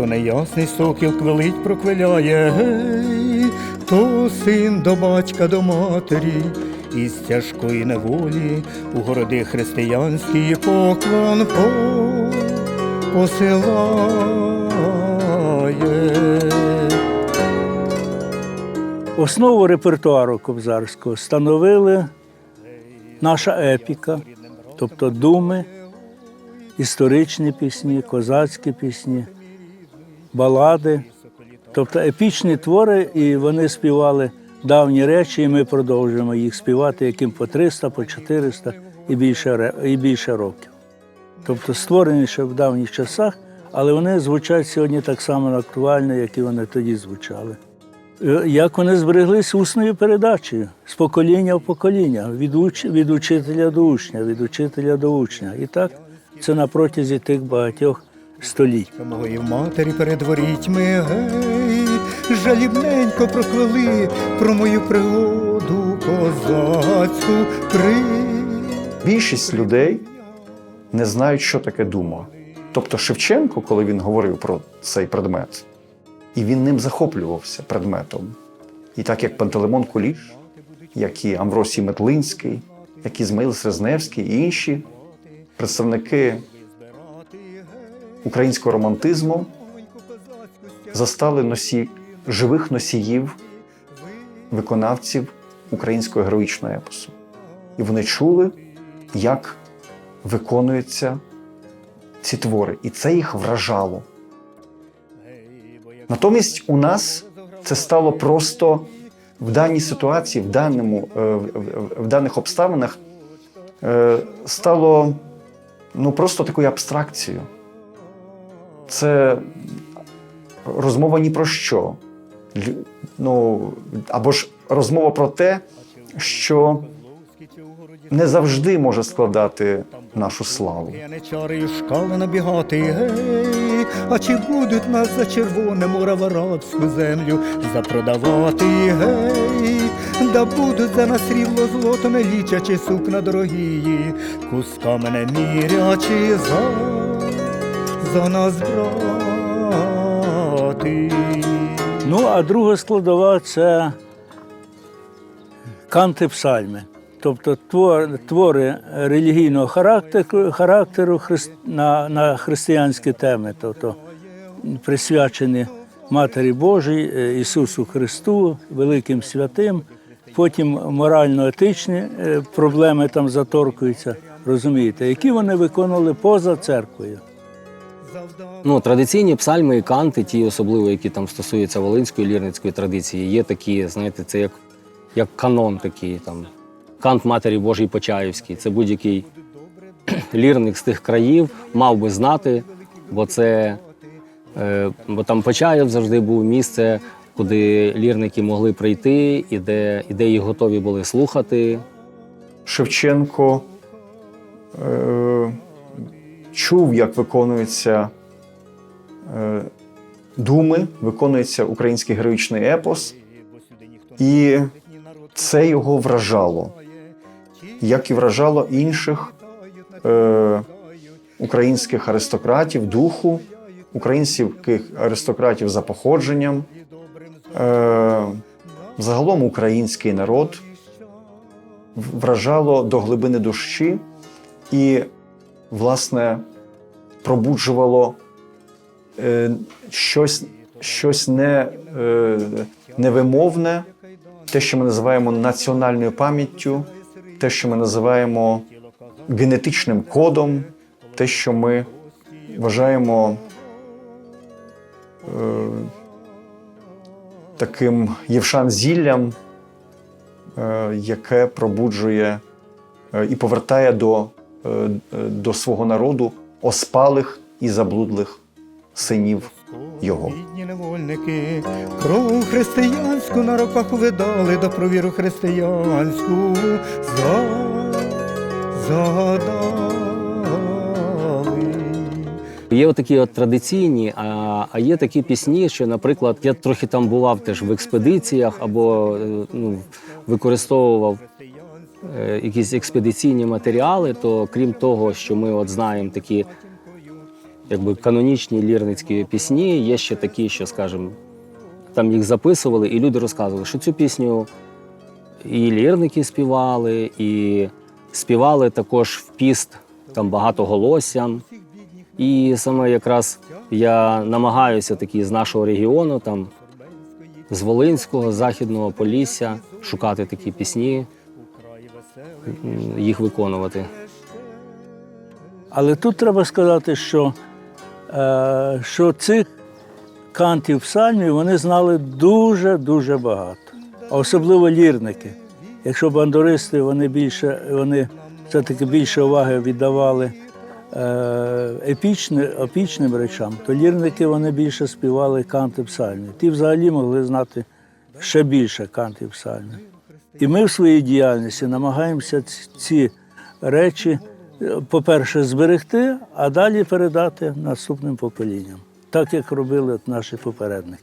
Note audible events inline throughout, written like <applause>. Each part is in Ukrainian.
То неясний сокіл квилить проквиляє, гей, то син до батька до матері, із тяжкої неволі у городи християнські поклон по, посилає. Основу репертуару кобзарського становили наша епіка, тобто думи, історичні пісні, козацькі пісні, балади, тобто епічні твори, і вони співали давні речі, і ми продовжуємо їх співати, яким по 300, по 400 і більше, і більше років. Тобто створені ще в давніх часах, але вони звучать сьогодні так само актуально, як і вони тоді звучали. Е, Як вони збереглись усною передачею з покоління в покоління, від, уч... від учителя до учня, від учителя до учня. І так це на протязі тих багатьох століть. Мої матері перед ворітьми, жалібненько проквели про мою пригоду козацьку при. Більшість людей не знають, що таке дума. Тобто Шевченко, коли він говорив про цей предмет, і він ним захоплювався предметом. І так як Пантелеймон Куліш, як і Амвросій Метлинський, як і Змаїл Срезневський і інші представники українського романтизму застали носі, живих носіїв, виконавців українського героїчного епосу. І вони чули, як виконуються ці твори, і це їх вражало. Натомість у нас це стало просто в даній ситуації, в, даному, е, в, даних обставинах, е, стало ну, просто такою абстракцією. Це розмова ні про що. Ну, або ж розмова про те, що не завжди може складати нашу славу. Не шкали набігати, гей, а чи будуть нас за червоне море в арабську землю запродавати, гей, да будуть за нас рівно злотом лічачи сукна дорогії, кусками не мірячи за, за нас брати. Ну, а друга складова це канти псальми. Тобто твор- твори релігійного характеру, характеру хрис- на, на християнські теми, тобто присвячені Матері Божій, е, Ісусу Христу, великим святим. Потім морально-етичні е, проблеми там заторкуються, розумієте, які вони виконували поза церквою. Ну, традиційні псальми і канти, ті особливо, які там стосуються волинської лірницької традиції, є такі, знаєте, це як, як канон такий там. Кант Матері Божій Почаївський. Це будь-який <clears throat> лірник з тих країв мав би знати, бо це е, бо там Почаїв завжди був місце, куди лірники могли прийти, і де, і де їх готові були слухати. Шевченко е, чув, як виконуються е, думи, виконується український героїчний епос, і це його вражало, як і вражало інших е, українських аристократів духу, українських аристократів за походженням, е, загалом український народ вражало до глибини душі. І, власне, пробуджувало е, щось, щось не, е, невимовне, те, що ми називаємо національною пам'яттю, те, що ми називаємо генетичним кодом, те, що ми вважаємо е, таким євшан-зіллям, е, яке пробуджує е, і повертає до, до свого народу оспалих і заблудлих синів його. Бідні невольники, кров християнську на руках видали до провіру християнську. Є отакі от традиційні, а, а є такі пісні, що, наприклад, я трохи там бував теж в експедиціях або е, ну, використовував е, якісь експедиційні матеріали, то крім того, що ми от знаємо такі якби канонічні лірницькі пісні, є ще такі, що, скажімо, там їх записували, і люди розказували, що цю пісню і лірники співали, і співали також в піст там багатоголоссям. І саме якраз я намагаюся такі з нашого регіону, там з Волинського, з Західного Полісся, шукати такі пісні, їх виконувати. Але тут треба сказати, що, е, що цих кантів псальмів вони знали дуже-дуже багато. А особливо лірники. Якщо бандуристи вони більше, вони все-таки більше уваги віддавали е, епічни, епічним речам, то лірники вони більше співали канти псальмів. Ті взагалі могли знати ще більше кантів псальмів. І ми в своїй діяльності намагаємося ці- речі, е, по-перше, зберегти, а далі передати наступним поколінням, так як робили наші попередники.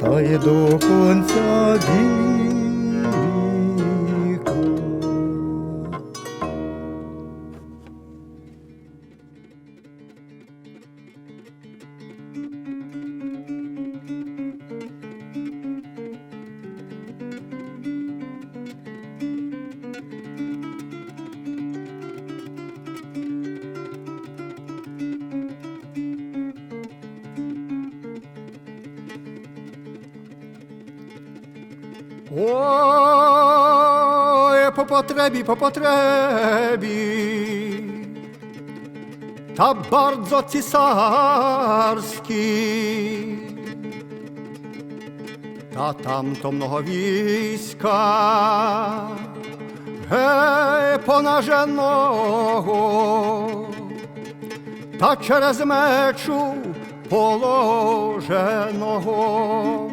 Та й до конця по поtrzebie, po potrzebie. Ta bardzo cesarski. Ta tamto mnoho wійська. Гей, понаженого. Та через мечу положеного.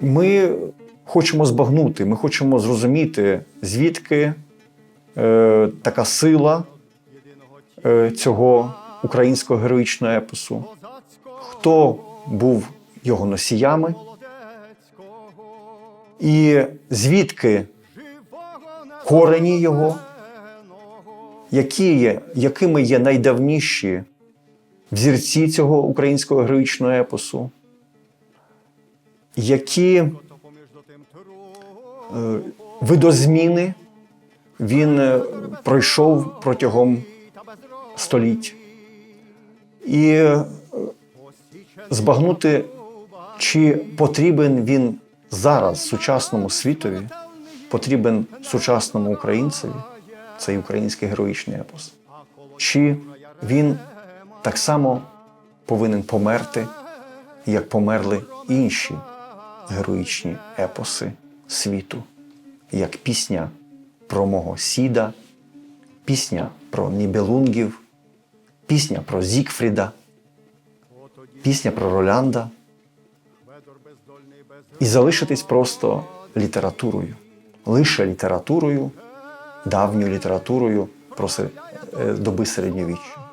Ми хочемо збагнути, ми хочемо зрозуміти, звідки е, така сила е, цього українського героїчного епосу, хто був його носіями, і звідки корені його, які є, якими є найдавніші взірці цього українського героїчного епосу? Які видозміни він е, пройшов протягом століть. І е, збагнути, чи потрібен він зараз сучасному світові, потрібен сучасному українцеві, цей український героїчний епос, чи він так само повинен померти, як померли інші героїчні епоси світу, як пісня про мого сіда, пісня про Нібелунгів, пісня про Зікфріда, пісня про Ролянда. І залишитись просто літературою, лише літературою, давньою літературою про е, доби середньовіччя.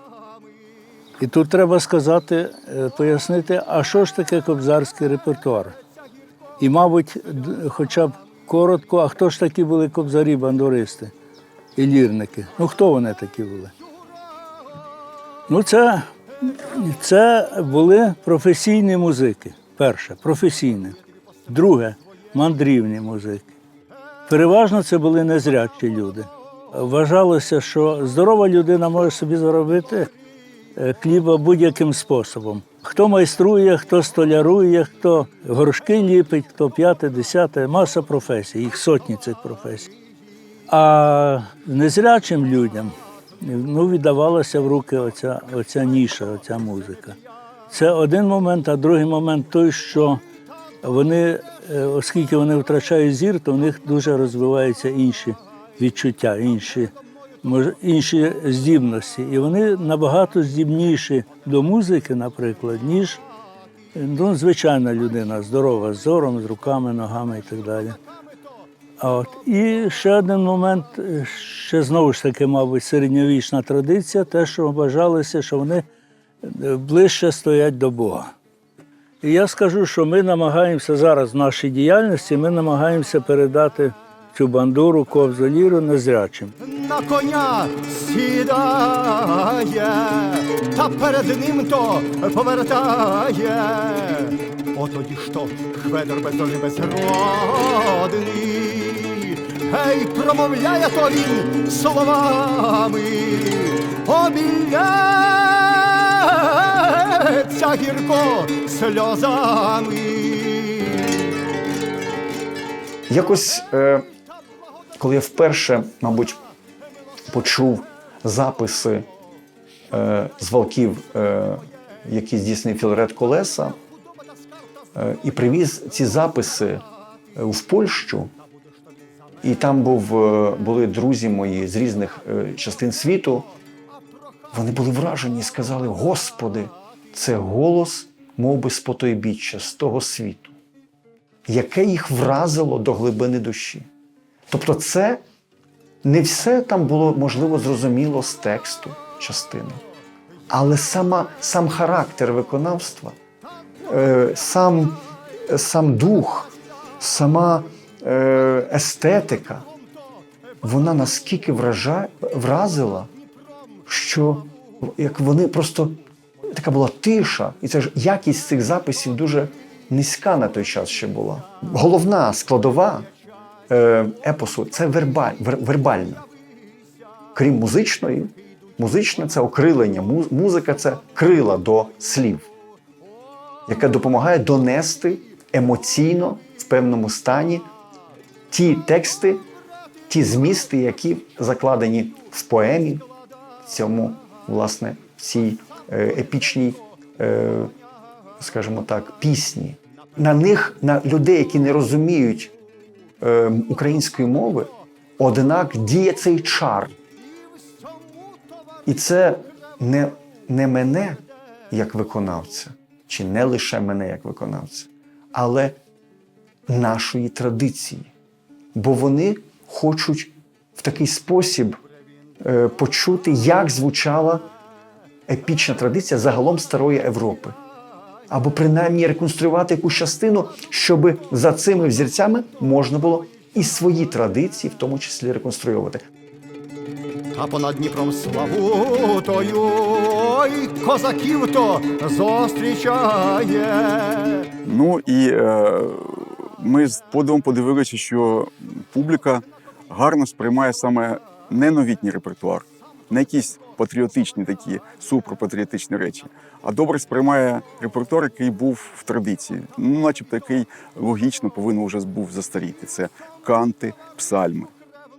І тут треба сказати, е, пояснити, а що ж таке кобзарський репертуар? І, мабуть, хоча б коротко, а хто ж такі були кобзарі, бандуристи і лірники? Ну хто вони такі були? Ну, це, це були професійні музики. Перше, професійні. Друге, мандрівні музики. Переважно це були незрячі люди. Вважалося, що здорова людина може собі заробити хліба будь-яким способом. Хто майструє, хто столярує, хто горшки ліпить, хто п'яте, десяте, маса професій, їх сотні цих професій. А незрячим людям ну, віддавалася в руки оця, оця ніша, оця музика. Це один момент, а другий момент той, що вони, е, оскільки вони втрачають зір, то в них дуже розвиваються інші відчуття, інші, інші здібності. І вони набагато здібніші до музики, наприклад, ніж Ну, звичайна людина, здорова, з зором, з руками, ногами і так далі. А от. І ще один момент, ще знову ж таки, мабуть, середньовічна традиція, те, що вважалося, що вони ближче стоять до Бога. І я скажу, що ми намагаємося зараз в нашій діяльності, ми намагаємося передати цю бандуру ковзоліру незрячим. на коня сідає, та перед ним то повертає. От тоді що хведор бездолі безродний, гей, промовляє то він словами, обілляється гірко сльозами. Якось, е, коли я вперше, мабуть, почув записи е, з валків, е, які здійснив Філарет Колеса, е, і привіз ці записи е, в Польщу, і там був, е, були друзі мої з різних е, частин світу. Вони були вражені і сказали: Господи, це голос, мов би, з з того світу яке їх вразило до глибини душі. Тобто, це не все там було можливо зрозуміло з тексту частини, але сама, сам характер виконавства, е, сам, сам дух, сама е, естетика, вона наскільки вража, вразила, що як вони просто така була тиша, і це ж якість цих записів дуже низька на той час ще була. Головна складова епосу це вербаль, вер, вербальна. Крім музичної, музичне це окрилення, му- музика це крила до слів, яке допомагає донести емоційно в певному стані ті тексти, ті змісти, які закладені в поемі, в цьому, власне, в цій е, епічній, е, скажімо так, пісні. На них, на людей, які не розуміють е, української мови, однак діє цей чар. І це не, не мене як виконавця, чи не лише мене як виконавця, але нашої традиції. Бо вони хочуть в такий спосіб е, почути, як звучала епічна традиція загалом старої Європи. Або принаймні реконструювати якусь частину, щоб за цими взірцями можна було і свої традиції, в тому числі реконструювати. Та понад Дніпром славутою, ой, козаків то зустрічає. Ну і е, ми з подивом подивилися, що публіка гарно сприймає саме не новітній репертуар, не якісь патріотичні такі суперпатріотичні речі, а добре сприймає репертуар, який був в традиції. Ну, начебто, який логічно повинен вже був застаріти. Це канти, псальми.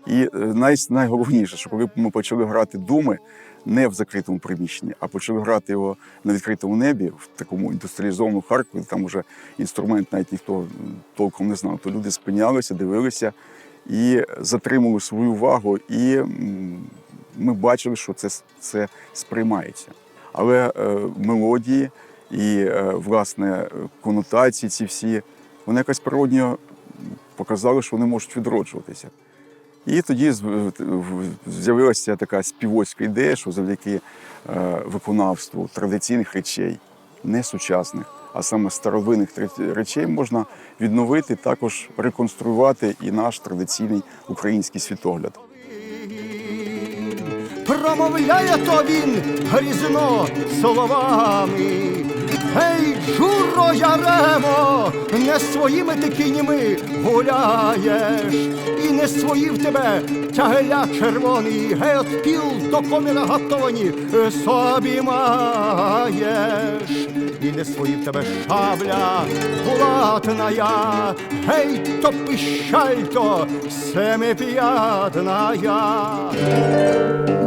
І е, най, найголовніше, що коли ми почали грати думи не в закритому приміщенні, а почали грати його на відкритому небі, в такому індустріалізованому Харкові, там уже інструмент навіть ніхто толком не знав, то люди спинялися, дивилися і затримали свою увагу, і ми бачили, що це, це сприймається. Але е, мелодії і е, власне конотації ці всі, вони якось природньо показали, що вони можуть відроджуватися. І тоді з'явилася така співоцька ідея, що завдяки е, виконавству традиційних речей, не сучасних, а саме старовинних речей можна відновити, також реконструювати і наш традиційний український світогляд. Промовляє то він грізно словами. Гей, журо яремо, не своїми ти кіньми гуляєш, і не свої в тебе тягеля червоний, гей, от піл до коміра готовані собі маєш, і не свої в тебе шабля булатная, гей, то пищаль то семип'ятная.